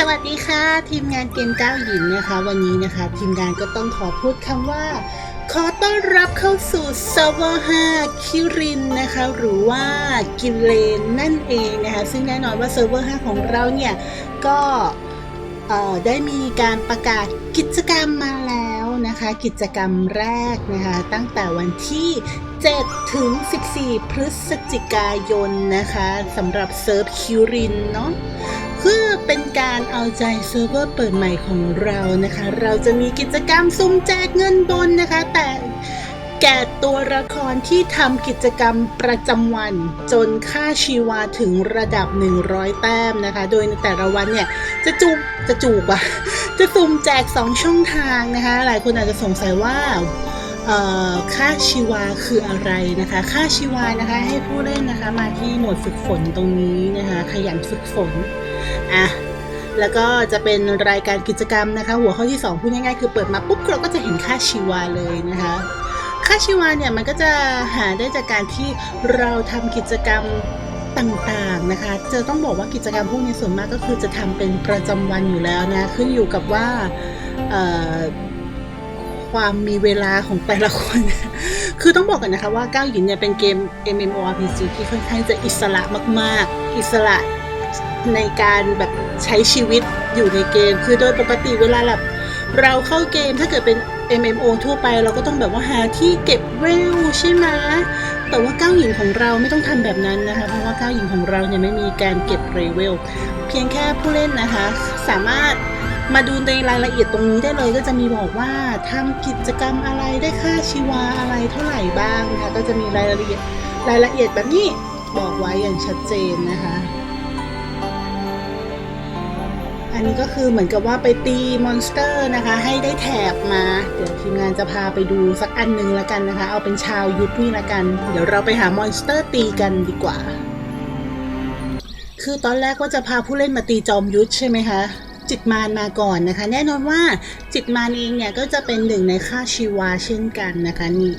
สวัสดีค่ะ ทีมงานเกมก้าวหยินนะคะ วันนี้นะคะ ทีมงานก็ต้องขอพูดคำว่า ขอต้อนรับเข้าสู่เซิร์ฟเวอร์5คิรินนะคะ หรือว่ากิเลนนั่นเองนะคะ ซึ่งแน่นอนว่าเซิร์ฟเวอร์5ของเราเนี่ย ก็ได้มีการประกาศกิจกรรมมาแล้วนะคะ กิจกรรมแรกนะคะ ตั้งแต่วันที่ 7 ถึง 14 พฤศจิกายนนะคะสำหรับเซิร์ฟคิรินเนาะ พื่อเป็นการเอาใจเซิร์ฟเวอร์เปิดใหม่ของเรานะคะ เราจะมีกิจกรรมซุ่มแจกเงินบนนะคะ แต่แก่ตัวละครที่ทำกิจกรรมประจำวัน จนค่าชีวาถึงระดับ 100 แต้มนะคะ โดยในแต่ละวันเนี่ยจะจูบจะจูบอะจะสุ่มแจก 2 ช่องทางนะคะ หลายคนอาจจะสงสัยว่าค่าชีวาคืออะไรนะคะ ค่าชีวานะคะให้ผู้เล่นนะคะมาที่หมดฝึกฝนตรงนี้นะคะ ขยันฝึกฝน อะแล้วก็จะเป็นรายการกิจกรรมนะคะ หัวข้อที่ 2 พูดง่ายๆคือเปิดมาปุ๊บเราก็จะเห็นค่าชีวาเลยนะคะค่าชีวาเนี่ยมันก็จะหาได้จากการที่เราทำกิจกรรมต่างๆนะคะจะต้องบอกว่ากิจกรรมพวกนี้ส่วนมากก็คือจะทำเป็นประจำวันอยู่แล้วนะขึ้นอยู่กับว่าความมีเวลาของแต่ละคน คือต้องบอกกันนะคะว่าก้าวหยินเนี่ยเป็นเกม MMORPG ที่ค่อนข้างจะอิสระมาก ๆ อิสระ ในการแบบใช้ชีวิตอยู่ในเกม คือโดยปกติเวลาแบบเราเข้าเกมถ้าเกิดเป็น MMO ทั่วไปเราก็ต้องแบบว่าหาที่เก็บเวลใช่ไหมแต่ว่าก้าวหญิงของเราไม่ต้องทำแบบนั้นนะคะ เพราะว่าก้าวหญิงของเราเนี่ยไม่มีการเก็บเลเวล เพียงแค่ผู้เล่นนะคะ สามารถมาดูในรายละเอียดตรงนี้ได้เลยก็จะมีบอกว่าทำกิจกรรมอะไรได้ค่าชีวาอะไรเท่าไหร่บ้างนะคะก็จะมีรายละเอียดรายละเอียดแบบนี้บอกไว้อย่างชัดเจนนะคะ อันนี้ก็คือเหมือนกับว่าไปตีมอนสเตอร์นะคะ ให้ได้แถบมา เดี๋ยวทีมงานจะพาไปดูสักอันหนึงล้วกันนะคะ เอาเป็นชาวยุทธนี่ละกัน เดี๋ยวเราไปหามอนสเตอร์ตีกันดีกว่า คือตอนแรกว่าจะพาผู้เล่นมาตีจอมยุทธใช่ไหมคะจิตมารมาก่อนนะคะ แน่นอนว่าจิตมารเองเนี่ยก็จะเป็นหนึ่งในค่าชีวาเช่นกันนะคะนี่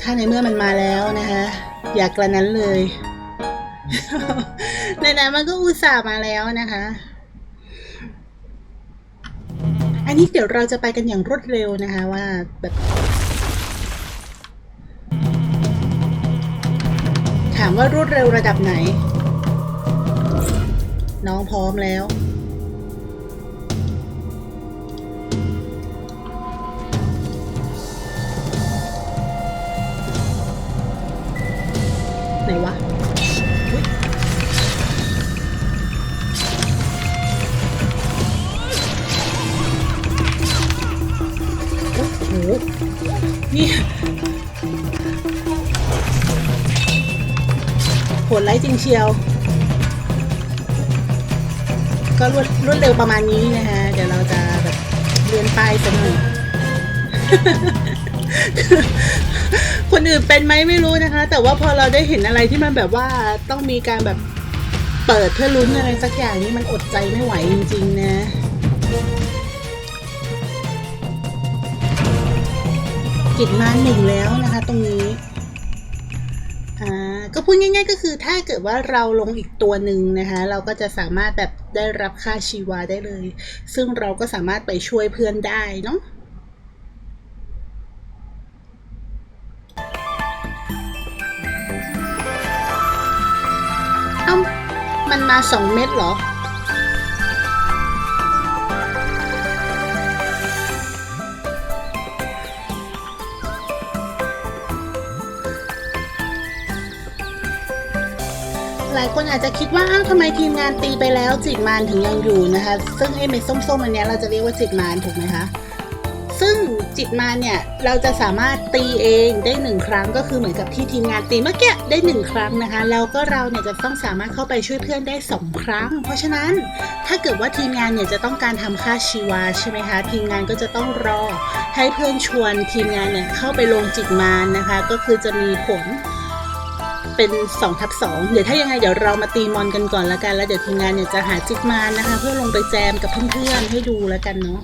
ถ้าในเมื่อมันมาแล้วนะคะ อย่ากกระนั้นเลย ไหนๆมันก็อุตส่าห์มาแล้วนะคะ อันนี้เดี๋ยวเราจะไปกันอย่างรวดเร็วนะคะว่าแบบ ถามว่ารวดเร็วระดับไหน น้องพร้อมแล้วไหนวะ นี่โหดไร้จริงเชียว ก็รวดรวดเร็วประมาณนี้นะคะ เดี๋ยวเราจะแบบเรียนป้ายสักหน่อคนอื่นเป็นไหมไม่รู้นะคะ แต่ว่าพอเราได้เห็นอะไรที่มันแบบว่าต้องมีการแบบเปิดเพื่อลุ้นอะไรสักอย่างนี้มันอดใจไม่ไหวจริง ๆ นะ กิจมาหนึ่งแล้วนะคะ ตรงนี้อ่าก็พูดง่ายๆก็คือถ้าเกิดว่าเราลงอีกตัวหนึ่งนะคะ เราก็จะสามารถแบบได้รับค่าชีวาได้เลย ซึ่งเราก็สามารถไปช่วยเพื่อนได้เนาะอ้ามันมาสองเม็ดเหรอายคนอาจจะคิดว่าอ้าวทำไมทีมงานตีไปแล้วจิตมารถึงยังอยู่นะคะ ซึ่งไอ้เม็ดส้มๆอันนี้เราจะเรียกว่าจิตมารถูกไหมคะซึ่งจิตมารเนี่ยเราจะสามารถตีเองได้หนึ่งครั้งก็คือเหมือนกับที่ทีมงานตีเมื่อกี้ได้หนึ่งครั้งนะคะแล้วก็เราเนี่ยจะต้องสามารถเข้าไปช่วยเพื่อนได้สองครั้ง เพราะฉะนั้นถ้าเกิดว่าทีมงานเนี่ยจะต้องการทำค่าชีวาใช่ไหมคะทีมงานก็จะต้องรอให้เพื่อนชวนทีมงานเนี่ยเข้าไปลงจิตมารนะคะ ก็คือจะมีผล เป็น2ทับ2เดี๋ยวถ้ายังไงเดี๋ยวเรามาตีมอนกันก่อนละกันแล้วเดี๋ยวทีมงานเนี่ยจะหาจิกมานนะคะ เพื่อลงไปแจมกับเพื่อนๆให้ดูแล้วกันเนาะ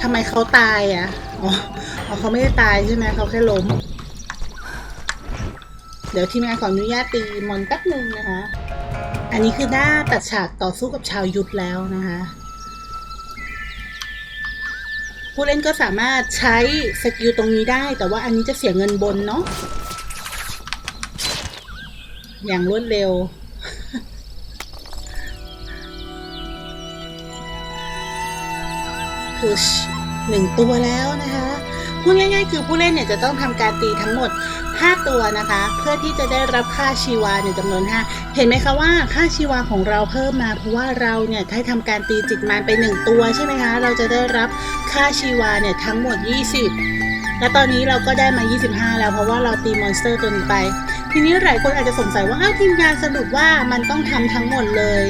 ทำไมเขาตายอะอ๋อเขาไม่ได้ตายใช่ไหมเขาแค่ล้ม เดี๋ยวทีมงานขออนุญาตตีมอนแป๊บนึงนะคะ อันนี้คือหน้าตัดฉากต่อสู้กับชาวยุทธแล้วนะคะ ผู้เล่นก็สามารถใช้สกิลตรงนี้ได้ แต่ว่าอันนี้จะเสียเงินบนเนาะอย่างรวดเร็วคือหนึ่งตัวแล้วนะคะ พูดง่ายๆ คือผู้เล่นเนี่ยจะต้องทำการตีทั้งหมด 5 ตัวนะคะ เพื่อที่จะได้รับค่าชีวาในจำนวน 5 เห็นไหมคะว่าค่าชีวาของเราเพิ่มมาเพราะว่าเราเนี่ยได้ทำการตีจิตมารไป 1 ตัวใช่ไหมคะ เราจะได้รับค่าชีวาเนี่ยทั้งหมด 20 และตอนนี้เราก็ได้มา 25 แล้วเพราะว่าเราตีมอนสเตอร์ตัวนี้ไป ทีนี้หลายคนอาจจะสงสัยว่าอ้าวทีมงานสรุปว่ามันต้องทำทั้งหมดเลย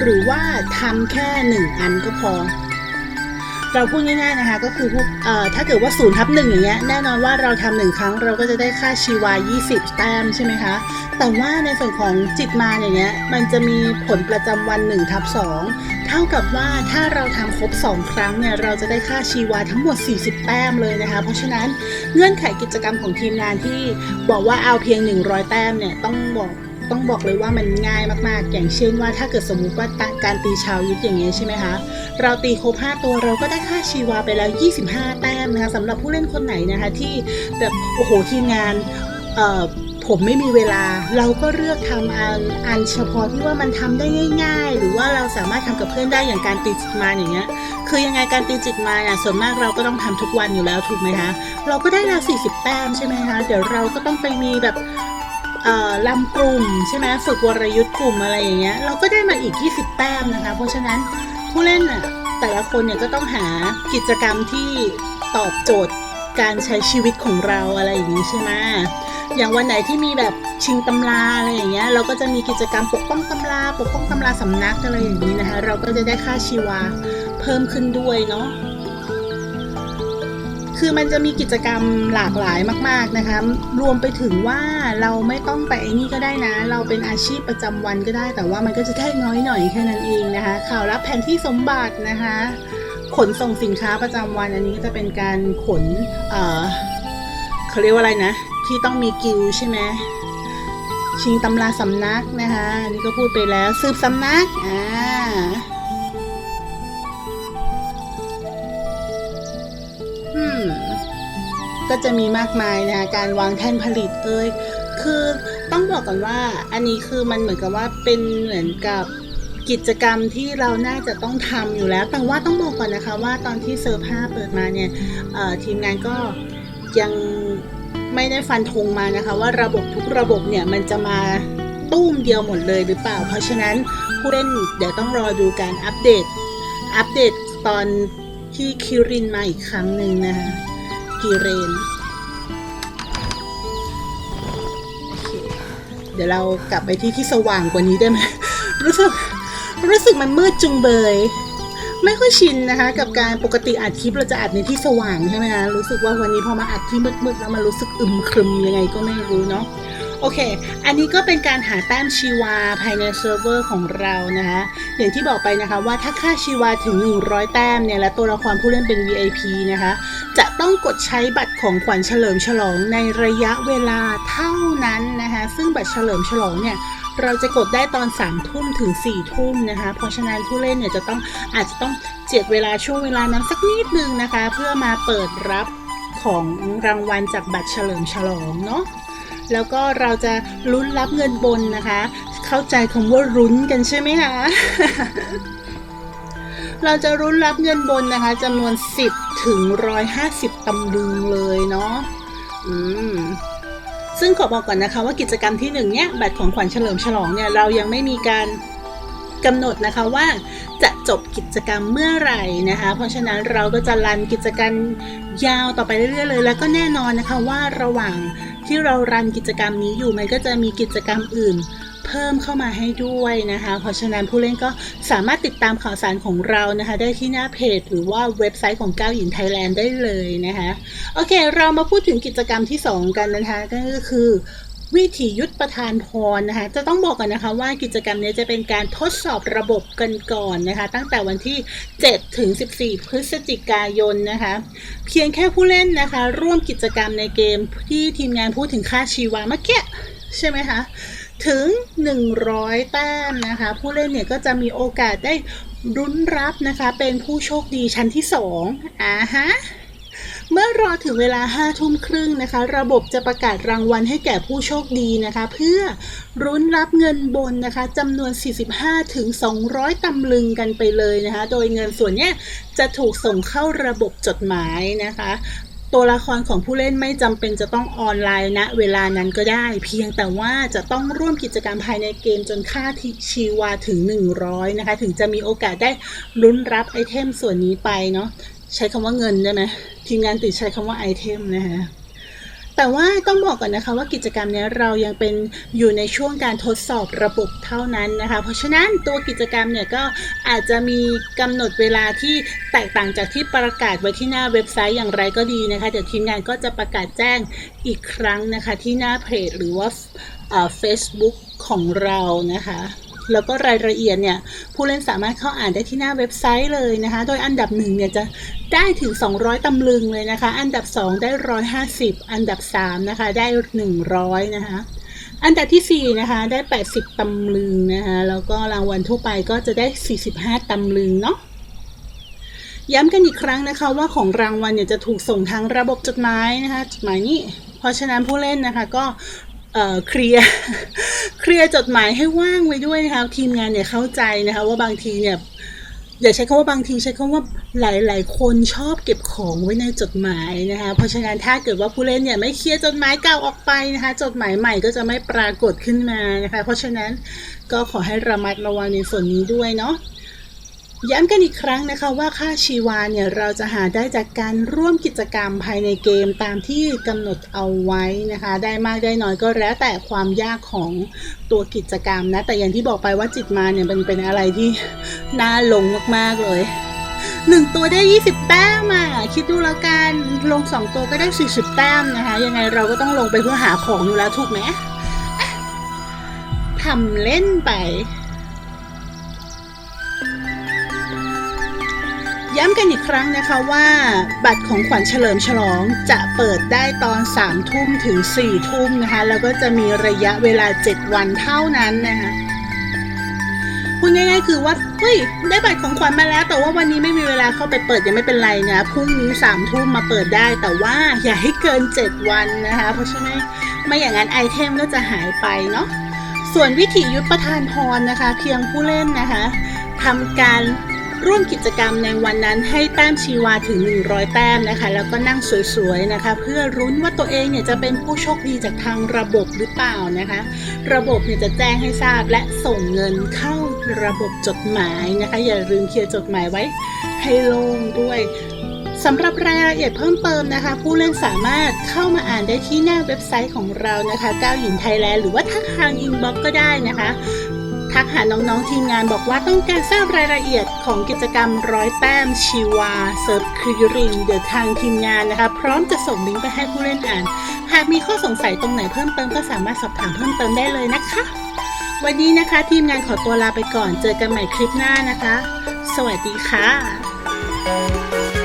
หรือว่าทำแค่ 1 อันก็พอ เราพูดง่ายๆนะคะก็คือพวกเอ่อถ้าเกิดว่า0ูนย์ทับหนึ่งอย่างเงี้ยแน่นอนว่าเราทำหนึ่งครั้งเราก็จะได้ค่าชีวา 20 แต้มใช่ไหมคะแต่ว่าในส่วนของจิตมาอย่างเงี้ยมันจะมีผลประจำวัน1ทับ2เท่ากับว่าถ้าเราทำครบ 2 ครั้งเนี่ยเราจะได้ค่าชีวาทั้งหมด 40 แต้มเลยนะคะ เพราะฉะนั้นเงื่อนไขกิจกรรมของทีมงานที่บอกว่าเอาเพียง 100 แต้มเนี่ยต้องบอก ต้องบอกเลยว่ามันง่ายมากๆ อย่างเช่นว่าถ้าเกิดสมมุติว่าการตีชาวยุทธอย่างเงี้ยใช่ไหมคะเราตีครบ5ตัวเราก็ได้ค่าชีวาไปแล้ว 25 แต้มนะคะสำหรับผู้เล่นคนไหนนะคะที่แบบโอ้โหทีมงานเอ่อผมไม่มีเวลาเราก็เลือกทำอันอันเฉพาะที่ว่ามันทำได้ง่าย ๆ หรือว่าเราสามารถทำกับเพื่อนได้อย่างการตีจิตมาอย่างเงี้ย คือยังไงการตีจิตมาเนี่ยส่วนมากเราก็ต้องทำทุกวันอยู่แล้วถูกไหมคะ เราก็ได้แล้ว40 แต้มใช่ไหมคะ เดี๋ยวเราก็ต้องไปมีแบบ ลำกลุ่มใช่ไหมฝึกวรยุทธ์กลุ่มอะไรอย่างเงี้ยเราก็ได้มาอีก 20 แต้มนะคะ เพราะฉะนั้นผู้เล่นน่ะแต่ละคนเนี่ยก็ต้องหากิจกรรมที่ตอบโจทย์การใช้ชีวิตของเราอะไรอย่างนี้ใช่ไหมอย่างวันไหนที่มีแบบชิงตำราอะไรอย่างเงี้ยเราก็จะมีกิจกรรมปกป้องตำราปกป้องตำราสำนักอะไรอย่างนี้นะคะ เราก็จะได้ค่าชีวาเพิ่มขึ้นด้วยเนาะ คือมันจะมีกิจกรรมหลากหลายมาก ๆนะคะ รวมไปถึงว่าเราไม่ต้องไปไอ้นี่ก็ได้นะ เราเป็นอาชีพประจำวันก็ได้ แต่ว่ามันก็จะได้น้อยหน่อยแค่นั้นเองนะคะ ข่าวรับแผนที่สมบัตินะคะ ขนส่งสินค้าประจำวันอันนี้ก็จะเป็นการขน เอ่อเขาเรียกว่าอะไรนะ ที่ต้องมีกิลใช่ไหมชิงตำราสำนักนะคะ อันนี้ก็พูดไปแล้ว สืบสำนัก อ่า ก็จะมีมากมายนะการวางแท่นผลิตเอ้ยคือต้องบอกก่อนว่าอันนี้คือมันเหมือนกับว่าเป็นเหมือนกับกิจกรรมที่เราน่าจะต้องทำอยู่แล้ว แต่ว่าต้องบอกก่อนนะคะว่าตอนที่เซอร์ผ้าเปิดมาเนี่ยทีมงานก็ยังไม่ได้ฟันธงมานะคะ ว่าระบบทุกระบบเนี่ยมันจะมาตุ้มเดียวหมดเลยหรือเปล่า เพราะฉะนั้นผู้เล่นเดี๋ยวต้องรอดูการอัปเดต อัปเดตตอนที่คิรินมาอีกครั้งหนึ่งนะคะ กิเรน เดี๋ยวเรากลับไปที่ที่สว่างกว่านี้ได้ไหม รู้สึก รู้สึกมันมืดจุงเบย ไม่ค่อยชินนะคะ กับการปกติอัดคลิปเราจะอัดในที่สว่างใช่ไหมคะ รู้สึกว่าวันนี้พอมาอัดที่มืดๆแล้วมันรู้สึกอึมครึมยังไงก็ไม่รู้เนาะ อเค อันนี้ก็เป็นการหาแต้มชีวาภายในเซิร์ฟเวอร์ของเรานะคะอย่างที่บอกไปนะคะว่าถ้าค่าชีวาถึง 100 แต้มเนี่ยและตัวละครผู้เล่นเป็น VIP นะคะ จะต้องกดใช้บัตรของขวัญเฉลิมฉลองในระยะเวลาเท่านั้นนะคะซึ่งบัตรเฉลิมฉลองเนี่ยเราจะกดได้ตอน3ามทุ่มถึง4ี่ทุ่มนะคะ เพราะฉะนั้นผู้เล่นเนี่ยจะต้องอาจจะต้องเจ็ดเวลาช่วงเวลานั้นสักนิดนึงนะคะ เพื่อมาเปิดรับของรางวัลจากบัตรเฉลิมฉลองเนาะ แล้วก็เราจะลุ้นรับเงินบนนะคะ เข้าใจคำว่ารุ้นกันใช่ไหมคะเราจะรุ้นรับเงินบนนะคะจำนวน 10 ถึง 150ตำลึงเลยเนาะอืมซึ่งขอบอกก่อนนะคะว่ากิจกรรมที่หนึ่งเนี่ยบัตรของขวัญเฉลิมฉลองเนี่ยเรายังไม่มีการกำหนดนะคะว่าจะจบกิจกรรมเมื่อไหร่นะคะ เพราะฉะนั้นเราก็จะรันกิจกรรมยาวต่อไปเรื่อยๆเลย แล้วก็แน่นอนนะคะว่าระหว่าง ที่เรารันกิจกรรมนี้อยู่มันก็จะมีกิจกรรมอื่น เพิ่มเข้ามาให้ด้วยนะคะ เพราะฉะนั้นผู้เล่นก็สามารถติดตามข่าวสารของเรานะคะ ได้ที่หน้าเพจ หรือว่าเว็บไซต์ของก้าวหญิงไทยแลนด์ได้เลยนะคะ โอเค เรามาพูดถึงกิจกรรมที่ 2 กันนะคะ ก็คือ วิถียุทธประธานพรนะคะ จะต้องบอกก่อนนะคะว่ากิจกรรมนี้จะเป็นการทดสอบระบบกันก่อนนะคะ ตั้งแต่วันที่ 7 ถึง 14 พฤศจิกายนนะคะ เพียงแค่ผู้เล่นนะคะ ร่วมกิจกรรมในเกมที่ทีมงานพูดถึงค่าชีวาเมื่อกี้ใช่ไหมคะ ถึง 100 แต้มนะคะ ผู้เล่นเนี่ยก็จะมีโอกาสได้รุ้นรับนะคะ เป็นผู้โชคดีชั้นที่ 2อ่าฮะ เมื่อรอถึงเวลา5ทุ่มครึ่งนะคะ ระบบจะประกาศรางวัลให้แก่ผู้โชคดีนะคะ เพื่อรุ้นรับเงินบนนะคะจำนวน 45ถึง200 ตำลึงกันไปเลยนะคะ โดยเงินส่วนนี้จะถูกส่งเข้าระบบจดหมายนะคะตัวละครของผู้เล่นไม่จำเป็นจะต้องออนไลน์ณเวลานั้นก็ได้ เพียงแต่ว่าจะต้องร่วมกิจกรรมภายในเกมจนค่าที่ชีวาถึง 100 นะคะ ถึงจะมีโอกาสได้ลุ้นรับไอเทมส่วนนี้ไปเนาะ ใช้คำว่าเงินได้ไหมทีมงานติดใช้คำว่าไอเทมนะคะแต่ว่าต้องบอกก่อนนะคะว่ากิจกรรมนี้เรายังเป็นอยู่ในช่วงการทดสอบระบบเท่านั้นนะคะ เพราะฉะนั้นตัวกิจกรรมเนี่ยก็อาจจะมีกำหนดเวลาที่แตกต่างจากที่ประกาศไว้ที่หน้าเว็บไซต์อย่างไรก็ดีนะคะเดี๋ยวทีมงานก็จะประกาศแจ้งอีกครั้งนะคะที่หน้าเพจหรือว่าเฟซบุ๊กของเรานะคะ แล้วก็รายละเอียดเนี่ยผู้เล่นสามารถเข้าอ่านได้ที่หน้าเว็บไซต์เลยนะคะ โดยอันดับหนึ่งเนี่ยจะได้ถึง 200 ตำลึงเลยนะคะ อันดับ 2 ได้ 150 อันดับ 3 นะคะ ได้ 100 นะคะ อันดับทีสี่4 นะคะ ได้ 80 ตำลึงนะคะ แล้วก็รางวัลทั่วไปก็จะได้ 45 ตำลึงเนาะย้ำกันอีกครั้งนะคะว่าของรางวัลเนี่ยจะถูกส่งทางระบบจดหมายนะคะจดหมายนี้ เพราะฉะนั้นผู้เล่นนะคะ ก็ เคลียร์เคลียร์จดหมายให้ว่างไว้ด้วยนะคะทีมงานเนี่ยเข้าใจนะคะว่าบางทีเนี่ยอย่าใช้คำว่าบางทีใช้คำว่าหลาย ๆ คนชอบเก็บของไว้ในจดหมายนะคะเพราะฉะนั้นถ้าเกิดว่าผู้เล่นเนี่ยไม่เคลียร์จดหมายเก่าออกไปนะคะจดหมายใหม่ก็จะไม่ปรากฏขึ้นมานะคะเพราะฉะนั้นก็ขอให้ระมัดระวังในส่วนนี้ด้วยเนาะ ย้ำกันอีกครั้งนะคะว่าค่าชีวาเนี่ยเราจะหาได้จากการร่วมกิจกรรมภายในเกมตามที่กำหนดเอาไว้นะคะ ได้มากได้น้อยก็แล้วแต่ความยากของตัวกิจกรรมนะ แต่อย่างที่บอกไปว่าจิตมาเนี่ยมันเป็นอะไรที่น่าลงมากๆเลยหนึ่งตัวได้ 20 แต้มอะคิดดูแล้วกันลง 2 ตัวก็ได้ 40 แต้มนะคะ ยังไงเราก็ต้องลงไปเพื่อหาของอยู่แล้วถูกไหมทำเล่นไป ย้ำกันอีกครั้งนะคะว่าบัตรของขวัญเฉลิมฉลองจะเปิดได้ตอน3ทุ่มถึง4ทุ่มนะคะ แล้วก็จะมีระยะเวลา 7 วันเท่านั้นนะคะพูดง่ายๆคือว่าเฮ้ยได้บัตรของขวัญมาแล้ว แต่ว่าวันนี้ไม่มีเวลาเข้าไปเปิดยังไม่เป็นไรนะพรุ่งนี้3ทุ่มมาเปิดได้ แต่ว่าอย่าให้เกิน 7 วันนะคะ เพราะฉะนั้นไม่อย่างนั้นไอเทมก็จะหายไปเนาะส่วนวิถียุทธประทานพรนะคะ เพียงผู้เล่นนะคะทำการ ร่วมกิจกรรมในวันนั้นให้แต้มชีวาถึง 100 แต้มนะคะ แล้วก็นั่งสวยๆนะคะ เพื่อรุ้นว่าตัวเองเนี่ยจะเป็นผู้โชคดีจากทางระบบหรือเปล่านะคะ ระบบเนี่ยจะแจ้งให้ทราบและส่งเงินเข้าระบบจดหมายนะคะ อย่าลืมเคลียร์จดหมายไว้ให้โล่งด้วยสำหรับรายละเอียดเพิ่มเติมนะคะ ผู้เล่นสามารถเข้ามาอ่านได้ที่หน้าเว็บไซต์ของเรานะคะก้าวหญิงไทยแลนด์หรือว่าทักทางอินบ็อกก็ได้นะคะ ทักหาน้องๆทีมงานบอกว่าต้องการทราบรายละเอียดของกิจกรรมร้อยแต้มชีวาเซิร์ฟคริรินเดี๋ยวทางทีมงานนะคะ พร้อมจะส่งลิงก์ไปให้ผู้เล่นอ่าน หากมีข้อสงสัยตรงไหนเพิ่มเติมก็สามารถสอบถามเพิ่มเติมได้เลยนะคะ วันนี้นะคะทีมงานขอตัวลาไปก่อนเจอกันใหม่คลิปหน้านะคะ สวัสดีค่ะ